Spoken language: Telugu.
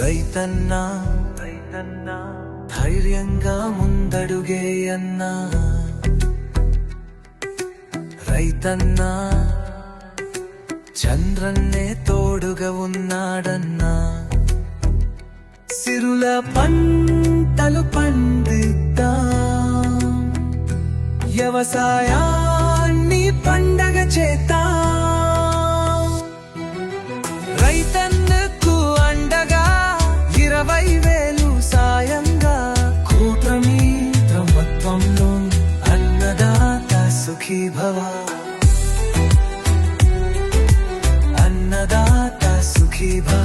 రైతన్నా రైతన్నా. ధైర్యంగా ముందడుగేయన్నా రైతన్నా చంద్రన్నే తోడుగా ఉన్నాడన్నా. సిరుల పంటలు పండిద్దా. వ్యవసాయాన్ని పండగ చేత రైతన్న सुखी भव। अन्नदाता सुखी भव।